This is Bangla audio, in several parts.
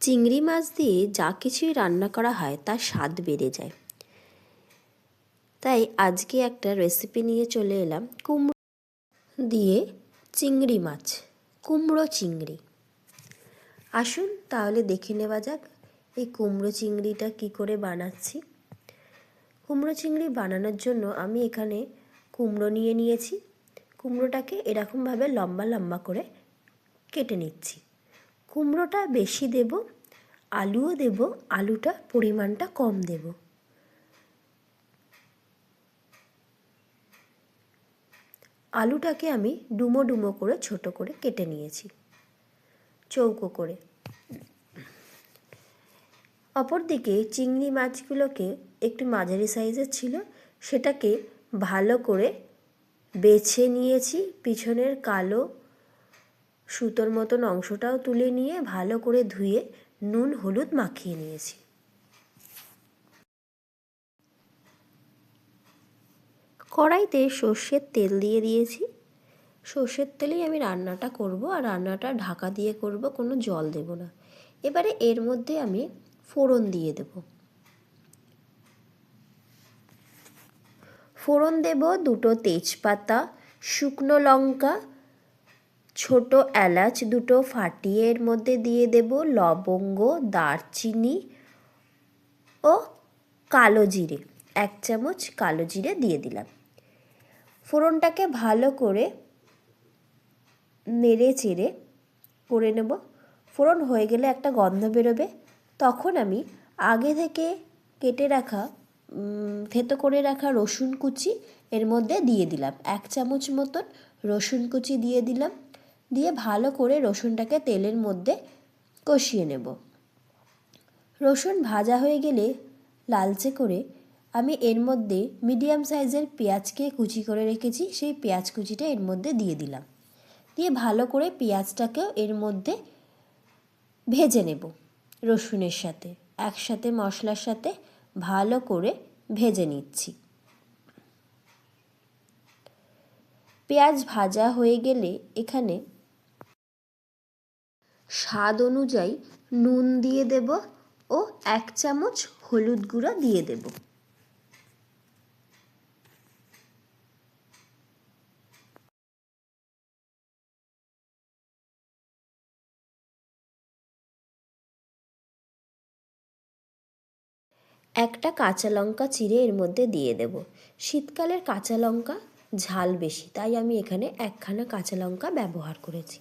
চিংড়ি মাছ দিয়ে যা কিছুই রান্না করা হয়, তার স্বাদ বেড়ে যায়। তাই আজকে একটা রেসিপি নিয়ে চলে এলাম। কুমড়ো দিয়ে চিংড়ি মাছ, কুমড়ো চিংড়ি। আসুন তাহলে দেখে নেওয়া যাক, এই কুমড়ো চিংড়িটা কি করে বানাচ্ছি। কুমড়ো চিংড়ি বানানোর জন্য আমি এখানে কুমড়ো নিয়ে নিয়েছি। কুমড়োটাকে এরকমভাবে লম্বা লম্বা করে কেটে নিচ্ছি। কুমড়োটা বেশি দেব, আলুও দেব, আলুটা পরিমাণটা কম দেব। আলুটাকে আমি ডুমো ডুমো করে ছোট করে কেটে নিয়েছি, চৌকো করে। অপরদিকে চিংড়ি মাছগুলোকে একটু মাঝারি সাইজের ছিল, সেটাকে ভালো করে বেছে নিয়েছি, পিছনের কালো সুতোর মতন অংশটাও তুলে নিয়ে ভালো করে ধুয়ে নুন হলুদ মাখিয়ে নিয়েছি। কড়াইতে সর্ষের তেল দিয়ে দিয়েছি। সর্ষের তেলেই আমি রান্নাটা করব আর রান্নাটা ঢাকা দিয়ে করব, কোনো জল দেব না। এবারে এর মধ্যে আমি ফোড়ন দিয়ে দেব। ফোড়ন দেব দুটো তেজপাতা, শুকনো লঙ্কা ছোট এলাচ দুটো ফাটিয়ে এর মধ্যে দিয়ে দেব লবঙ্গ, দারচিনি ও কালো জিরে। এক চামচ কালো জিরে দিয়ে দিলাম। ফোড়নটাকে ভালো করে নেড়ে চেড়ে করে নেব। ফোড়ন হয়ে গেলে একটা গন্ধ বেরোবে। তখন আমি আগে থেকে কেটে রাখা থেতো করে রাখা রসুন কুচি এর মধ্যে দিয়ে দিলাম। এক চামচ মতন রসুন কুচি দিয়ে দিলাম। দিয়ে ভালো করে রসুনটাকে তেলের মধ্যে কষিয়ে নেব। রসুন ভাজা হয়ে গেলে লালচে করে আমি এর মধ্যে মিডিয়াম সাইজের পেঁয়াজকে কুচি করে রেখেছি, সেই পেঁয়াজ কুচিটা এর মধ্যে দিয়ে দিলাম। দিয়ে ভালো করে পেঁয়াজটাকেও এর মধ্যে ভেজে নেব রসুনের সাথে। একসাথে মশলার সাথে ভালো করে ভেজে নিচ্ছি। পেঁয়াজ ভাজা হয়ে গেলে এখানে স্বাদ অনুযায়ী নুন দিয়ে দেব ও এক চামচ হলুদ গুঁড়ো দিয়ে দেব। একটা কাঁচা লঙ্কা চিড়ে এর মধ্যে দিয়ে দেব। শীতকালের কাঁচা লঙ্কা ঝাল বেশি, তাই আমি এখানে একখানা কাঁচা লঙ্কা ব্যবহার করেছি।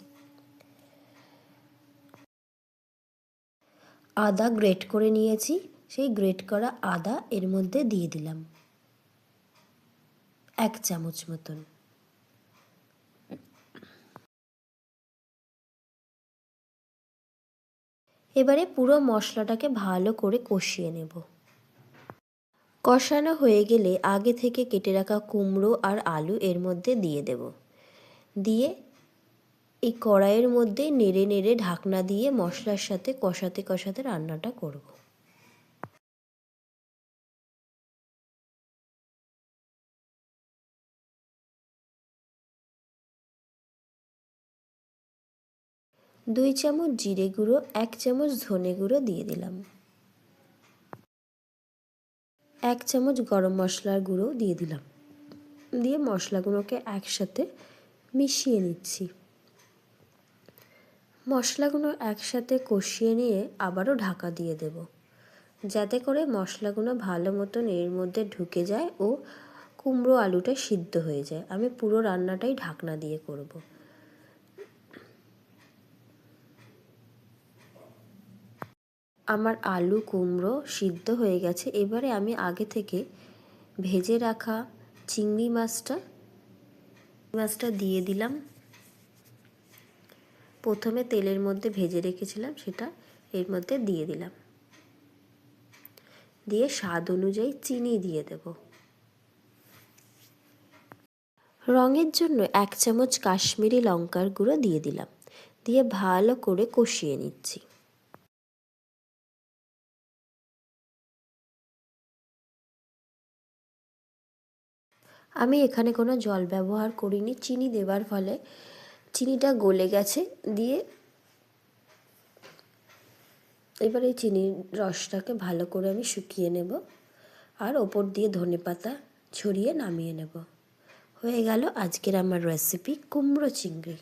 আদা গ্রেট করে নিয়েছি, সেই গ্রেট করা আদা এর মধ্যে দিয়ে দিলাম। এক চামচ মতন। এবারে পুরো মশলাটাকে ভালো করে কষিয়ে নেব। কষানো হয়ে গেলে আগে থেকে কেটে রাখা কুমড়ো আর আলু এর মধ্যে দিয়ে দেব। দিয়ে এই কড়াইয়ের মধ্যে নেড়ে নেড়ে ঢাকনা দিয়ে মশলার সাথে কষাতে কষাতে রান্নাটা করব। দুই চামচ জিরে গুঁড়ো, এক চামচ ধনে গুঁড়ো দিয়ে দিলাম। এক চামচ গরম মশলার গুঁড়ো দিয়ে দিলাম। দিয়ে মশলাগুলোকে একসাথে মিশিয়ে নিচ্ছি। মশলাগুলো একসাথে কষিয়ে নিয়ে আবারও ঢাকা দিয়ে দেব। যাতে করে মশলাগুলো ভালো মতন এর মধ্যে ঢুকে যায় ও কুমড়ো আলুটা সিদ্ধ হয়ে যায়। আমি পুরো রান্নাটাই ঢাকনা দিয়ে করব। আমার আলু কুমড়ো সিদ্ধ হয়ে গেছে। এবারে আমি আগে থেকে ভেজে রাখা চিংড়ি মাছটা মাছটা দিয়ে দিলাম। প্রথমে তেলের মধ্যে ভেজে রেখেছিলাম, সেটা এর মধ্যে দিয়ে দিলাম। দিয়ে স্বাদ অনুযায়ী চিনি দিয়ে দেব। রঙের জন্য এক চামচ কাশ্মীরি লঙ্কার গুঁড়ো দিয়ে দিলাম। দিয়ে ভালো করে কষিয়ে নিচ্ছি। আমি এখানে কোনো জল ব্যবহার করিনি, চিনি দেওয়ার ফলে চিনিটা গলে গেছে দিয়ে এবার এই চিনির রসটাকে ভালো করে আমি শুকিয়ে নেব আর ওপর দিয়ে ধনে পাতা ছড়িয়ে নামিয়ে নেব। হয়ে গেল আজকের আমার রেসিপি কুমড়ো চিংড়ি।